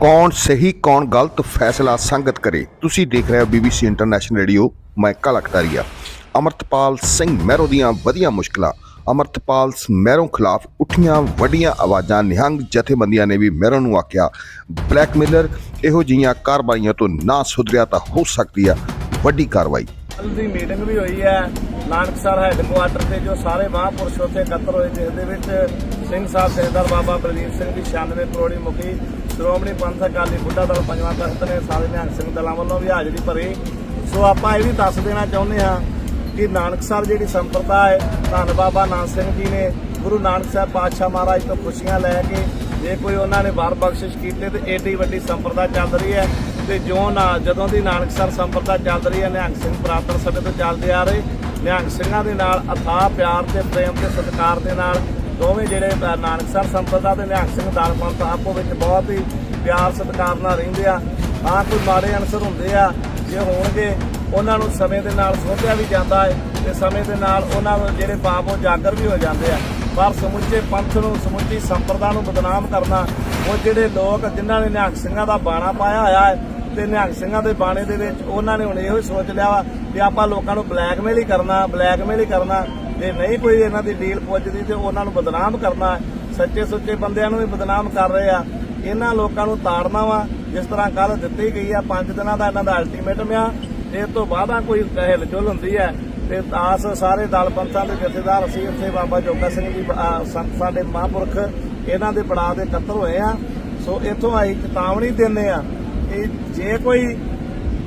ਕੌਣ ਸਹੀ, ਕੌਣ ਗਲਤ ਫੈਸਲਾ ਸੰਗਤ ਕਰੇ। ਤੁਸੀਂ ਦੇਖ ਰਹੇ ਹੋ BBC ਇੰਟਰਨੈਸ਼ਨਲ ਰੇਡੀਓ ਮੈਂ ਕਾਲਾ ਅਮਰਤਪਾਲ ਸਿੰਘ ਮਹਿਰੋ ਦੀਆਂ ਵਧੀਆਂ ਮੁਸ਼ਕਲਾਂ। ਅਮਰਤਪਾਲ ਮਹਿਰੋ ਖਿਲਾਫ ਉੱਠੀਆਂ ਵੱਡੀਆਂ ਆਵਾਜ਼ਾਂ। ਨਿਹੰਗ ਜਥੇਬੰਦੀਆਂ ਨੇ ਵੀ ਮਹਿਰੋ ਨੂੰ ਆਖਿਆ ਬਲੈਕਮੇਲਰ ਇਹੋ ਜਿਹੀਆਂ ਕਾਰਵਾਈਆਂ ਤੋਂ ਨਾ ਸੁਧਰਿਆ ਤਾਂ ਹੋ ਸਕਦੀ ਆ। ਵੱਡੀ ਕਾਰਵਾਈ। ਕੱਲ ਦੀ ਮੀਟਿੰਗ ਵੀ ਹੋਈ ਹੈ। ਨਾਨਕਸਰ ਹੈੱਡਕੁਆਟਰ ਤੇ ਜੋ ਸਾਰੇ ਮਹਾਂਪੁਰਸ਼ ਉੱਥੇ ਇਕੱਤਰ ਹੋਏ। ਜਿਸ ਦੇ ਵਿੱਚ ਸਿੰਘ ਸਾਹਿਬ ਸੇਦਰ ਬਾਬਾ ਬਲਜੀਤ ਸਿੰਘ ਦੀ 96 ਕਰੋੜੀ ਮੁਖੀ ਸ਼੍ਰੋਮਣੀ ਪੰਥਕ ਅਕਾਲੀ ਬੁੱਢਾ ਦਲ ਪੰਜਵਾਂ ਤਖਤ ਨੇ ਸਾਰੇ ਨਿਹੰਗ ਸਿੰਘ ਦਲਾਂ ਵੱਲੋਂ ਵੀ ਹਾਜ਼ਰੀ ਭਰੀ। ਸੋ ਆਪਾਂ ਇਹ ਵੀ ਦੱਸ ਦੇਣਾ ਚਾਹੁੰਦੇ ਹਾਂ ਕਿ ਨਾਨਕਸਰ ਜਿਹੜੀ ਸੰਪਰਦਾ ਹੈ, ਧੰਨ ਬਾਬਾ ਨਾਨਕ ਸਿੰਘ ਜੀ ਨੇ ਗੁਰੂ ਨਾਨਕ ਸਾਹਿਬ ਪਾਤਸ਼ਾਹ ਮਹਾਰਾਜ ਤੋਂ ਖੁਸ਼ੀਆਂ ਲੈ ਕੇ ਜੇ ਕੋਈ ਉਹਨਾਂ ਨੇ ਵਾਰ ਬਖਸ਼ਿਸ਼ ਕੀਤੇ ਤੇ ਏਡੀ ਵੱਡੀ ਸੰਪਰਦਾ ਚੱਲ ਰਹੀ ਹੈ। ਤੇ ਜੋ ਨਾ ਜਦੋਂ ਦੀ ਨਾਨਕਸਰ ਸੰਪਰਦਾ ਚੱਲ ਰਹੀ ਹੈ, ਨਿਹੰਗ ਸਿੰਘ ਪ੍ਰਾਪਤਰ ਸਮੇਂ ਤੋਂ ਚੱਲਦੇ ਆ ਰਹੇ। ਨਿਹੰਗ ਸਿੰਘਾਂ ਦੇ ਨਾਲ ਅਥਾਹ ਪਿਆਰ ਤੇ ਪ੍ਰੇਮ ਤੇ ਸਤਿਕਾਰ ਦੇ ਨਾਲ ਦੋਵੇਂ ਜਿਹੜੇ ਨਾਨਕ ਨਾਨਕਸਰ ਸੰਪਰਦਾ ਤੇ ਨਿਹੰਗ ਸਿੰਘ ਦਲ ਪੰਥ ਆਪੋ ਵਿੱਚ ਬਹੁਤ ਹੀ ਪਿਆਰ ਸਤਿਕਾਰ ਨਾਲ ਰਹਿੰਦੇ ਆ। ਹਾਂ ਕੋਈ ਮਾੜੇ ਅਨਸਰ ਹੁੰਦੇ ਆ, ਜੇ ਹੋਣਗੇ, ਉਹਨਾਂ ਨੂੰ ਸਮੇਂ ਦੇ ਨਾਲ ਸੋਧਿਆ ਵੀ ਜਾਂਦਾ ਹੈ ਤੇ ਸਮੇਂ ਦੇ ਨਾਲ ਉਹਨਾਂ ਨੂੰ ਜਿਹੜੇ ਪਾਪ ਉਹ ਜਾਗਰ ਵੀ ਹੋ ਜਾਂਦੇ ਆ। ਪਰ ਸਮੁੱਚੇ ਪੰਥ ਨੂੰ, ਸਮੁੱਚੀ ਸੰਪਰਦਾ ਨੂੰ ਬਦਨਾਮ ਕਰਨਾ, ਉਹ ਜਿਹੜੇ ਲੋਕ ਜਿਨ੍ਹਾਂ ਨੇ ਨਿਹੰਗ ਸਿੰਘਾਂ ਦਾ ਬਾਣਾ ਪਾਇਆ ਹੋਇਆ ਹੈ ਤੇ ਨਿਹੰਗ ਸਿੰਘਾਂ ਦੇ ਬਾਣੇ ਦੇ ਵਿੱਚ ਉਹਨਾਂ ਨੇ ਹੁਣ ਇਹੋ ਹੀ ਸੋਚ ਲਿਆ ਵਾ ਕਿ ਆਪਾਂ ਲੋਕਾਂ ਨੂੰ ਬਲੈਕਮੇਲ ਹੀ ਕਰਨਾ, ਬਲੈਕਮੇਲ ਹੀ ਕਰਨਾ। ਤੇ ਨਹੀਂ ਕੋਈ ਇਹਨਾਂ ਦੀ ਡੀਲ ਪੁੱਜਦੀ ਤੇ ਉਹਨਾਂ ਨੂੰ ਬਦਨਾਮ ਕਰਨਾ ਸੱਚੇ ਸੁੱਚੇ ਬੰਦਿਆਂ ਨੂੰ ਵੀ ਬਦਨਾਮ ਕਰ ਰਹੇ ਆ। ਇਹਨਾਂ ਲੋਕਾਂ ਨੂੰ ਤਾੜਨਾ ਵਾ, ਜਿਸ ਤਰ੍ਹਾਂ ਕੱਲ ਦਿੱਤੀ ਗਈ ਆ 5 ਦਿਨਾਂ ਦਾ ਇਹਨਾਂ ਦਾ ਅਲਟੀਮੇਟਮ ਆ। ਇਸ ਤੋਂ ਬਾਅਦਾਂ ਕੋਈ ਹਿਲਜੁਲ ਹੁੰਦੀ ਹੈ। ਤੇ ਆਸ ਸਾਰੇ ਦਲ ਪੰਥਾਂ ਦੇ ਜਥੇਦਾਰ, ਅਸੀਂ ਇੱਥੇ ਬਾਬਾ ਜੋਗਾ ਸਿੰਘ ਜੀ ਸੰਤ ਸਾਡੇ ਮਹਾਂਪੁਰਖ, ਇਹਨਾਂ ਦੇ ਪੜਾਅ ਦੇ ਇਕੱਤਰ ਹੋਏ ਆ। ਸੋ ਇੱਥੋਂ ਅਸੀਂ ਚੇਤਾਵਨੀ ਦਿੰਦੇ ਆ ਕਿ ਜੇ ਕੋਈ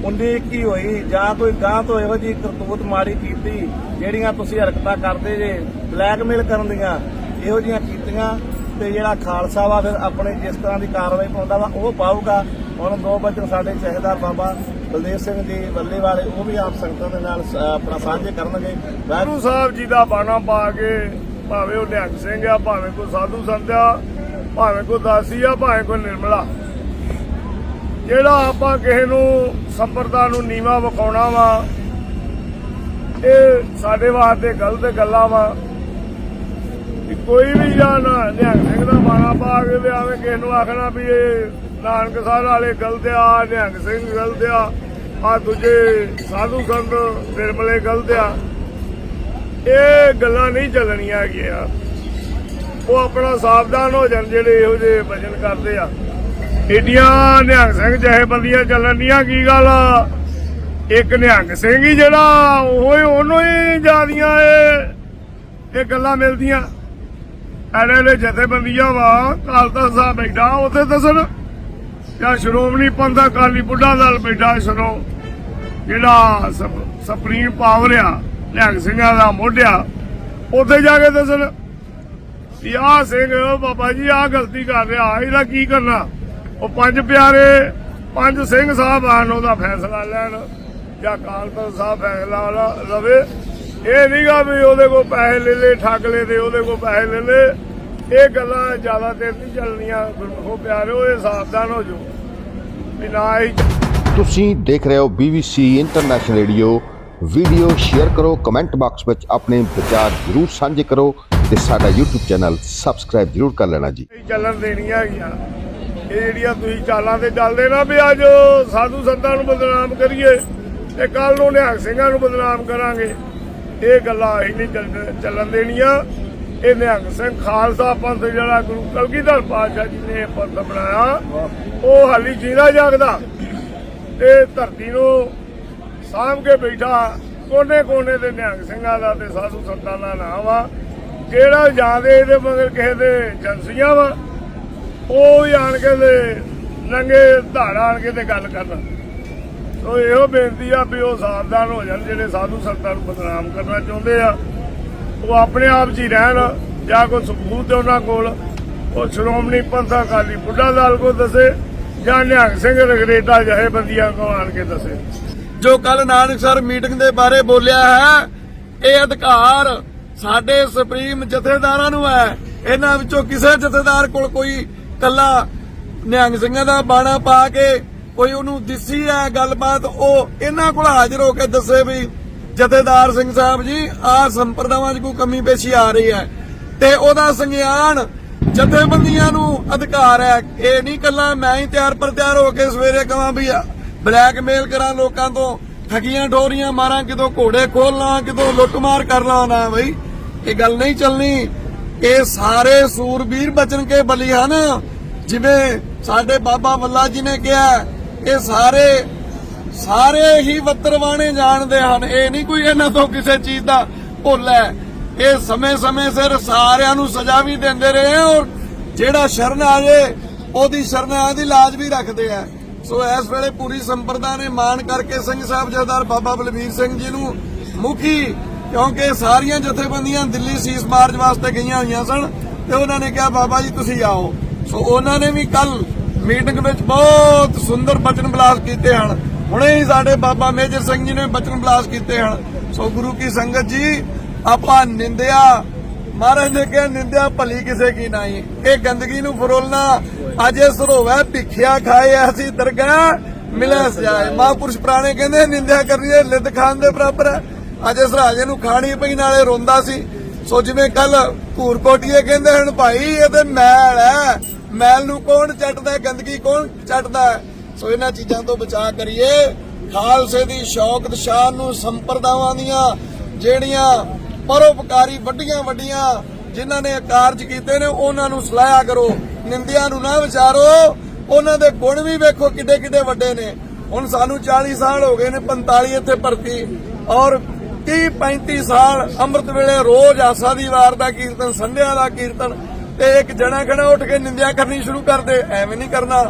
ਉੰਦੀ ਕੀ ਹੋਈ? ਜਾਂ ਕੋਈ ਗਾਂ ਤੋਂ ਇਹੋ ਜੀ ਕਰਤੂਤ ਮਾੜੀ ਕੀਤੀ, ਜਿਹੜੀਆਂ ਤੁਸੀਂ ਹਰਕਤਾਂ ਕਰਦੇ ਜੇ, ਬਲੈਕਮੇਲ ਕਰਨ ਦੀਆਂ, ਇਹੋ ਜੀਆਂ ਕੀਤੀਆਂ, ਤੇ ਜਿਹੜਾ ਖਾਲਸਾ ਵਾ ਫਿਰ ਆਪਣੇ ਜਿਸ ਤਰ੍ਹਾਂ ਦੀ ਕਾਰਵਾਈ ਪਾਉਂਦਾ ਵਾ, ਉਹ ਪਾਊਗਾ। ਹੁਣ ਦੋ ਬਚਨ ਸਾਡੇ ਸਹਿਦਾਰ ਬਾਬਾ ਬਲਦੇਵ ਸਿੰਘ ਜੀ ਬੱਲੇ ਵਾਲੇ, ਉਹ ਵੀ ਆਪ ਸੰਗਤਾਂ ਦੇ ਨਾਲ ਆਪਣਾ ਸਾਂਝੇ ਕਰਨਗੇ। ਵਾਹਿਗੁਰੂ ਸਾਹਿਬ ਜੀ ਦਾ ਬਾਣਾ ਪਾ ਕੇ, ਭਾਵੇਂ ਉਹ ਨਿਹੰਗ ਸਿੰਘ ਆ, ਭਾਵੇਂ ਕੋਈ ਸਾਧੂ ਸੰਤ ਆ, ਭਾਵੇਂ ਕੋਈ ਦਾਸੀ ਆ, ਭਾਵੇਂ ਕੋਈ ਨਿਰਮਲਾ। ਜਿਹੜਾ ਆਪਾਂ ਕਿਸੇ ਨੂੰ ਸੰਪਰਦਾ ਨੂੰ ਨੀਵਾ ਵਿਖਾਉਣਾ ਵਾ, ਇਹ ਸਾਡੇ ਵਾਸਤੇ ਗਲਤ ਗੱਲਾਂ ਵਾ। ਕਿ ਕੋਈ ਵੀ ਜਾਂ ਨਿਹੰਗ ਸਿੰਘ ਦਾ ਬਾਣਾ ਪਾ ਕੇ ਤੇ ਆਵੇਂ, ਕਿਸੇ ਨੂੰ ਆਖਣਾ ਵੀ ਇਹ ਨਾਨਕ ਸਾਹਿਬ ਵਾਲੇ ਗਲਤ ਆ, ਨਿਹੰਗ ਸਿੰਘ ਗਲਤ ਆ ਆ ਦੂਜੇ ਸਾਧੂ ਸੰਤ ਨਿਰਮਲੇ ਗਲਤ ਆ। ਇਹ ਗੱਲਾਂ ਨਹੀਂ ਚੱਲਣੀਆਂ ਹੈਗੀਆਂ। ਉਹ ਆਪਣਾ ਸਾਵਧਾਨ ਹੋ ਜਾਣ ਜਿਹੜੇ ਇਹੋ ਜਿਹੇ ਵਚਨ ਕਰਦੇ ਆ। ਏਡੀਆਂ ਨਿਹੰਗ ਸਿੰਘ ਜਿਹੇ ਬੰਦੀਆਂ ਚੱਲਣੀਆਂ ਕੀ ਗੱਲ? ਆ? ਇੱਕ ਨਿਹੰਗ ਸਿੰਘ ਹੀ ਜਿਹੜਾ ਉਹ ਹੀ ਉਹਨੂੰ ਹੀ ਜਿਆਦੀਆਂ ਇਹ ਇਹ ਗੱਲਾਂ ਮਿਲਦੀਆਂ। ਐਡੇ ਐਡੇ ਜਥੇਬੰਦੀਆਂ ਵਾ, ਕਾਲਤਾ ਸਾਹਿਬ ਬੈਠਾ, ਉੱਥੇ ਦੱਸਣ। ਜਾਂ ਸ਼੍ਰੋਮਣੀ ਪੰਥ ਅਕਾਲੀ ਬੁੱਢਾ ਦਲ ਬੈਠਾ ਸ਼ਰੋ ਜਿਹੜਾ ਸੁਪਰੀਮ ਪਾਵਰ ਆ, ਨਿਹੰਗ ਸਿੰਘਾਂ ਦਾ ਮੋਢਿਆ ਉੱਥੇ ਜਾ ਕੇ ਦੱਸਣ। ਵੀ ਆਹ ਸਿੰਘ, ਬਾਬਾ ਜੀ, ਆਹ ਗਲਤੀ ਕਰ ਰਿਹਾ ਇਹਦਾ ਕੀ ਕਰਨਾ? ਉਹ ਪੰਜ ਪਿਆਰੇ ਪੰਜ ਸਿੰਘ ਸਾਹਿਬ ਆਣ ਉਹਦਾ ਫੈਸਲਾ ਲੈਣ ਜਾਂ ਤਖਤ ਸਾਹਿਬ ਫੈਸਲਾ ਲਵੇ। ਇਹ ਨਹੀਂਗਾ ਵੀ ਉਹਦੇ ਕੋਲ ਪੈਸੇ ਲੈ ਲੈ ਠੱਗ ਲੈ ਤੇ ਉਹਦੇ ਕੋਲ ਪੈਸੇ ਲੈ ਲੈ ਇਹ ਗੱਲਾਂ ਜ਼ਿਆਦਾ ਦੇਰ ਨਹੀਂ ਚੱਲਣੀਆਂ ਗੁਰਮੁਖੋ ਪਿਆਰਿਓ ਇਹ ਸਾਵਧਾਨ ਹੋ ਜਾਓ। ਵੀ ਨਾ ਹੀ ਤੁਸੀਂ ਦੇਖ ਰਹੇ ਹੋ BBC international radio video share ਕਰੋ ਕਮੈਂਟ ਬਾਕਸ ਵਿੱਚ ਆਪਣੇ ਵਿਚਾਰ ਜ਼ਰੂਰ ਸਾਂਝੇ ਕਰੋ ਤੇ ਸਾਡਾ YouTube ਚੈਨਲ ਸਬਸਕ੍ਰਾਈਬ ਜ਼ਰੂਰ ਕਰ ਲੈਣਾ ਜੀ। ਚੱਲਣ ਦੇਣੀਆਂ ਹੈਗੀਆਂ। ਇਹ ਜਿਹੜੀਆਂ ਤੁਸੀਂ ਚਾਲਾਂ ਤੇ ਚੱਲਦੇ ਨਾ ਵੀ ਅੱਜ ਸਾਧੂ ਸੰਤਾਂ ਨੂੰ ਬਦਨਾਮ ਕਰੀਏ ਤੇ ਕੱਲ ਨੂੰ ਨਿਹੰਗ ਸਿੰਘਾਂ ਨੂੰ ਬਦਨਾਮ ਕਰਾਂਗੇ। ਇਹ ਗੱਲਾਂ ਅਸੀਂ ਨਹੀਂ ਚੱਲਣ ਦੇਣੀਆਂ। ਇਹ ਨਿਹੰਗ ਸਿੰਘ ਖਾਲਸਾ ਪੰਥ ਜਿਹੜਾ ਗੁਰੂ ਕਲਗੀਧਰ ਪਾਤਸ਼ਾਹ ਜੀ ਨੇ ਇਹ ਪੰਥ ਬਣਾਇਆ, ਉਹ ਹਾਲੀ ਜੀਦਾ ਜਾਗਦਾ ਤੇ ਧਰਤੀ ਨੂੰ ਸਾਂਭ ਕੇ ਬੈਠਾ ਕੋਨੇ ਕੋਨੇ ਦੇ ਨਿਹੰਗ ਸਿੰਘਾਂ ਦਾ ਤੇ ਸਾਧੂ ਸੰਤਾਂ ਦਾ ਨਾਮ ਆ। ਜਿਹੜਾ ਜਾਦੇ ਇਹਦੇ ਮਗਰ ਕਿਸੇ ਦੇ ਏਜੰਸੀਆਂ ਵਾ ਉਹ ਹੀ ਆਣ ਕੇ ਤੇ ਨੰਗੇ ਧਾੜ ਆਣ ਕੇ ਤੇ ਗੱਲ ਕਰਨ। ਸੋ ਇਹੋ ਬੇਨਤੀ ਆ ਵੀ ਉਹ ਸਾਵਧਾਨ ਹੋ ਜਾਣ, ਜਿਹੜੇ ਸਾਧੂ ਸੰਤਾਂ ਨੂੰ ਬਦਨਾਮ ਕਰਨਾ ਚਾਹੁੰਦੇ ਆ। ਉਹ ਆਪਣੇ ਆਪ 'ਚ ਹੀ ਰਹਿਣ, ਜਾਂ ਕੋਈ ਸਬੂਤ ਹੈ ਉਹਨਾਂ ਕੋਲ। ਉਹ ਸ਼੍ਰੋਮਣੀ ਪੰਥ ਅਕਾਲੀ ਬੁੱਢਾ ਦਲ ਕੋ ਦੱਸੇ, ਜਾਂ ਨਿਹੰਗ ਸਿੰਘ ਰਗਰੇਟਾ ਜਿਹੇ ਬੰਦੀਆਂ ਕੋ ਆਣ ਕੇ ਦੱਸੇ। ਜੋ ਕੱਲ ਨਾਨਕ ਸਰ ਮੀਟਿੰਗ ਦੇ ਬਾਰੇ ਬੋਲਿਆ ਹੈ, ਇਹ ਅਧਿਕਾਰ ਸਾਡੇ ਸੁਪਰੀਮ ਜਥੇਦਾਰਾਂ ਨੂੰ ਹੈ। ਇਹਨਾਂ ਵਿੱਚੋਂ ਕਿਸੇ ਜਥੇਦਾਰ ਕੋਲ ਕੋਈ ਕੱਲਾ ਨਿਹੰਗ ਸਿੰਘਾਂ ਦਾ ਬਾਣਾ ਪਾ ਕੇ ਕੋਈ ਉਹਨੂੰ ਦਿਸੀ ਹੈ ਗੱਲਬਾਤ, ਉਹ ਇਹਨਾਂ ਕੋਲ ਹਾਜ਼ਰ ਹੋ ਕੇ ਦੱਸੇ ਵੀ ਜਥੇਦਾਰ ਸਿੰਘ ਸਾਹਿਬ ਜੀ, ਆਹ ਸੰਪਰਦਾਵਾਂ 'ਚ ਕੋਈ ਕਮੀ ਪੇਸ਼ੀ ਆ ਰਹੀ ਹੈ। ਤੇ ਉਹਦਾ ਸੰਗਿਆਨ ਜਥੇਬੰਦੀਆਂ ਨੂੰ ਅਧਿਕਾਰ ਹੈ। ਇਹ ਨਹੀਂ ਕੱਲਾ ਮੈਂ ਹੀ ਤਿਆਰ ਪਰ ਤਿਆਰ ਹੋ ਕੇ ਸਵੇਰੇ ਕਹਾਂ ਵੀ ਬਲੈਕਮੇਲ ਕਰਾਂ ਲੋਕਾਂ ਤੋਂ, ਠਗੀਆਂ ਠੋਰੀਆਂ ਮਾਰਾਂ, ਕਿਤੋਂ ਘੋੜੇ ਖੋਲਾਂ ਕਿਤੋਂ ਲੁੱਟਮਾਰ ਕਰ ਲਾਂ ਨਾ ਬਈ। ਇਹ ਗੱਲ ਨਹੀਂ ਚੱਲਣੀ। ਇਹ ਸਾਰੇ ਸੂਰਬੀਰ ਬਚਨ ਕੇ ਬਲੀ ਹਨ। ਜਿਵੇਂ ਸਾਡੇ ਬਾਬਾ ਵੱਲਾ ਜੀ ਨੇ ਕਿਹਾ, ਇਹ ਸਾਰੇ ਸਾਰੇ ਹੀ ਵੱਤਰਵਾਣੇ ਜਾਣਦੇ ਹਨ। ਇਹ ਨਹੀਂ ਕੋਈ ਇਹਨਾਂ ਤੋਂ ਕਿਸੇ ਚੀਜ਼ ਦਾ ਭੁੱਲ ਹੈ। ਇਹ ਸਮੇਂ-ਸਮੇਂ ਸਿਰ ਸਾਰਿਆਂ ਨੂੰ ਸਜ਼ਾ ਵੀ ਦਿੰਦੇ ਰਹੇ ਆ ਔਰ ਜਿਹੜਾ ਸ਼ਰਨ ਆ ਜੇ, ਉਹਦੀ ਸ਼ਰਨਾਂ ਦੀ ਲਾਜ ਵੀ ਰੱਖਦੇ ਆ। ਸੋ ਇਸ ਵੇਲੇ ਪੂਰੀ ਸੰਪਰਦਾ ਨੇ ਮਾਣ ਕਰਕੇ ਸਿੰਘ ਸਾਹਿਬ ਜਥੇਦਾਰ ਬਾਬਾ ਬਲਵੀਰ ਸਿੰਘ ਜੀ ਨੂੰ ਮੁਖੀ ਕਿਉਂਕਿ ਸਾਰੀਆਂ ਜਥੇਬੰਦੀਆਂ ਦਿੱਲੀ ਸੀਸ ਮਾਰਚ ਵਾਸਤੇ ਗਈਆਂ ਹੋਈਆਂ ਸਨ ਤੇ ਉਹਨਾਂ ਨੇ ਕਿਹਾ, ਬਾਬਾ ਜੀ, ਤੁਸੀਂ ਆਓ। ਸੋ ਉਹਨਾਂ ਨੇ ਵੀ ਕੱਲ ਮੀਟਿੰਗ ਵਿੱਚ ਬਹੁਤ ਸੁੰਦਰ ਬਚਨ ਬਲਾਸ ਕੀਤੇ ਹਨ। ਹੁਣੇ ਹੀ ਸਾਡੇ ਬਾਬਾ ਮੇਜਰ ਸਿੰਘ ਜੀ ਨੇ ਬਚਨ ਬਲਾਸ ਕੀਤੇ ਹਨ। ਸੋ ਗੁਰੂ ਕੀ ਸੰਗਤ ਜੀ, ਆਪਾਂ ਨਿੰਦਿਆ। ਮਹਾਰਾਜ ਨੇ ਕਿਹਾ, ਨਿੰਦਿਆ ਭਲੀ ਕਿਸੇ ਕੀ ਨਹੀਂ। ਇਹ ਗੰਦਗੀ ਨੂੰ ਫਰੋਲਣਾ ਅਜੇ ਸਰੋਵੈ, ਭਿੱਖਿਆ ਖਾਏ, ਐਸੀ ਦਰਗਾਹ ਮਿਲੇ ਸਜਾਏ। ਮਹਾਂਪੁਰਸ਼ ਪੁਰਾਣੇ ਕਹਿੰਦੇ, ਨਿੰਦਿਆ ਕਰਨੀ ਹੈ, ਲਿੱਦ ਖਾਣ ਦੇ ਬਰਾਬਰ ਹੈ। ਅੱਜ ਇਸ ਰਾਜੇ ਨੂੰ ਖਾਣੀ ਪਈ, ਨਾਲੇ ਰੋਂਦਾ ਸੀ। ਸੋ ਜਿਵੇਂ ਕੱਲ ਘੂਰ ਕਹਿੰਦੇ ਹਨ, ਭਾਈ, ਇਹ ਤੇ ਮੈਲ ਹੈ। ਮੈਲ ਨੂੰ ਕੌਣ ਚੱਟਦਾ ਗੰਦਗੀ ਕੌਣ ਚੱਟਦਾ ਸੋ ਇਹਨਾਂ ਚੀਜ਼ਾਂ ਤੋਂ ਬਚਾ ਕਰੀਏ। ਖਾਲਸੇ ਦੀ ਸ਼ੌਕਤ ਸ਼ਾਨ ਨੂੰ ਸੰਪਰਦਾਵਾਂ ਦੀਆਂ ਜਿਹੜੀਆਂ ਪਰਉਪਕਾਰੀ ਵੱਡੀਆਂ ਵੱਡੀਆਂ ਜਿਨ੍ਹਾਂ ਨੇ ਕਾਰਜ ਕੀਤੇ ਨੇ, ਉਹਨਾਂ ਨੂੰ ਸਲਾਹਿਆ ਕਰੋ। ਨਿੰਦਿਆਂ ਨੂੰ ਨਾ ਵਿਚਾਰੋ। ਉਹਨਾਂ ਦੇ ਗੁਣ ਵੀ ਵੇਖੋ ਕਿੱਡੇ ਕਿੱਡੇ ਵੱਡੇ ਨੇ। ਹੁਣ ਸਾਨੂੰ 40 ਸਾਲ ਹੋ ਗਏ ਨੇ 45 ਇੱਥੇ ਭਰਤੀ। ਔਰ 30 35 ਸਾਲ ਅੰਮ੍ਰਿਤ ਵੇਲੇ ਰੋਜ਼ ਆਸਾ ਦੀ ਵਾਰ ਦਾ ਕੀਰਤਨ, ਸੰਧਿਆ ਦਾ ਕੀਰਤਨ ਤੇ ਇੱਕ ਜਣਾ ਖੜਾ ਉੱਠ ਕੇ ਨਿੰਦਿਆ ਕਰਨੀ ਸ਼ੁਰੂ ਕਰਦੇ ਐਵੇਂ ਨਹੀਂ ਕਰਨਾ।